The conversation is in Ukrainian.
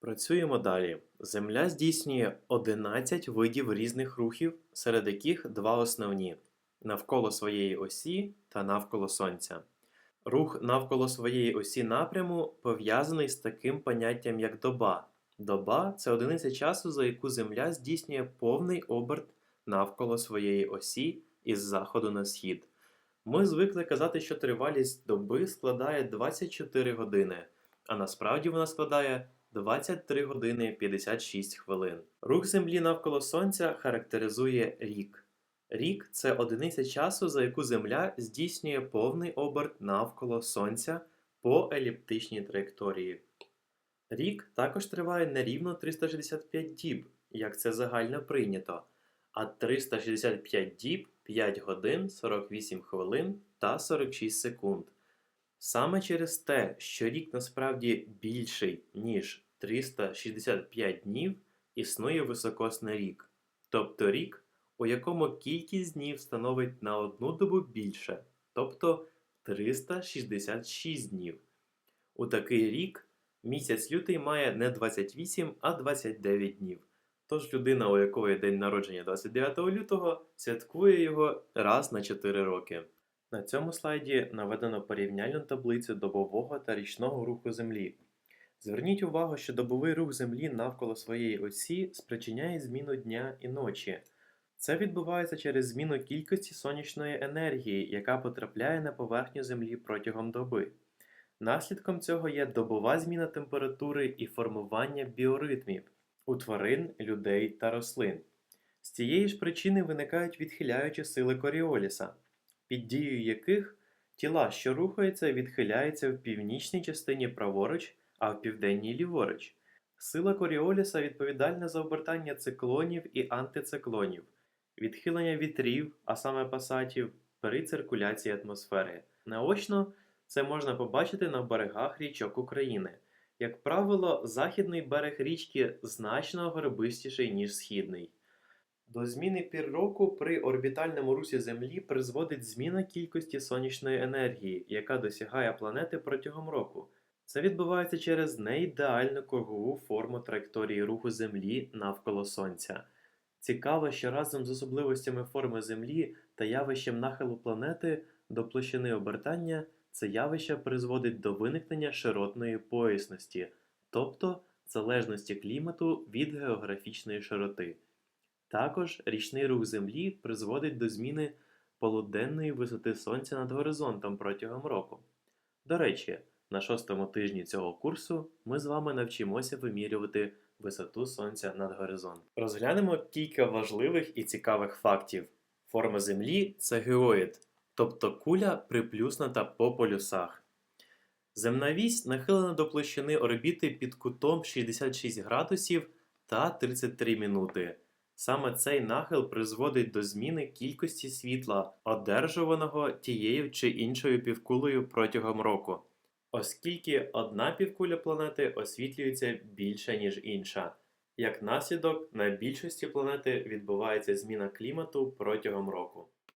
Працюємо далі. Земля здійснює 11 видів різних рухів, серед яких два основні навколо своєї осі та навколо Сонця. Рух навколо своєї осі напряму пов'язаний з таким поняттям, як доба. Доба це одиниця часу, за яку Земля здійснює повний оберт навколо своєї осі із заходу на схід. Ми звикли казати, що тривалість доби складає 24 години, а насправді вона складає 23 години 56 хвилин. Рух Землі навколо Сонця характеризує рік. Рік це одиниця часу, за яку Земля здійснює повний оберт навколо Сонця по еліптичній траєкторії. Рік також триває не рівно 365 діб, як це загально прийнято, а 365 діб 5 годин 48 хвилин та 46 секунд. Саме через те, що рік насправді більший, ніж 365 днів, існує високосний рік, тобто рік, у якому кількість днів становить на одну добу більше, тобто 366 днів. У такий рік місяць лютий має не 28, а 29 днів. Тож людина, у якої день народження 29 лютого, святкує його раз на 4 роки. На цьому слайді наведено порівняльну таблицю добового та річного руху Землі. Зверніть увагу, що добовий рух Землі навколо своєї осі спричиняє зміну дня і ночі. Це відбувається через зміну кількості сонячної енергії, яка потрапляє на поверхню Землі протягом доби. Наслідком цього є добова зміна температури і формування біоритмів у тварин, людей та рослин. З цієї ж причини виникають відхиляючі сили Коріоліса, під дією яких тіла, що рухаються, відхиляються в північній частині праворуч, а в південній ліворуч. Сила Коріоліса відповідальна за обертання циклонів і антициклонів, відхилення вітрів, а саме пасатів, при циркуляції атмосфери. Наочно це можна побачити на берегах річок України. Як правило, західний берег річки значно горбистіший, ніж східний. До зміни пір року при орбітальному русі Землі призводить зміна кількості сонячної енергії, яка досягає планети протягом року. Це відбувається через неідеальну кругову форму траєкторії руху Землі навколо Сонця. Цікаво, що разом з особливостями форми Землі та явищем нахилу планети до площини обертання це явище призводить до виникнення широтної поясності, тобто залежності клімату від географічної широти. Також річний рух Землі призводить до зміни полуденної висоти Сонця над горизонтом протягом року. До речі, на шостому тижні цього курсу ми з вами навчимося вимірювати висоту Сонця над горизонтом. Розглянемо кілька важливих і цікавих фактів. Форма Землі це геоїд, тобто куля приплюснута по полюсах. Земна вісь нахилена до площини орбіти під кутом 66 градусів та 33 минути. Саме цей нахил призводить до зміни кількості світла, одержуваного тією чи іншою півкулею протягом року, оскільки одна півкуля планети освітлюється більше, ніж інша. Як наслідок, на більшості планети відбувається зміна клімату протягом року.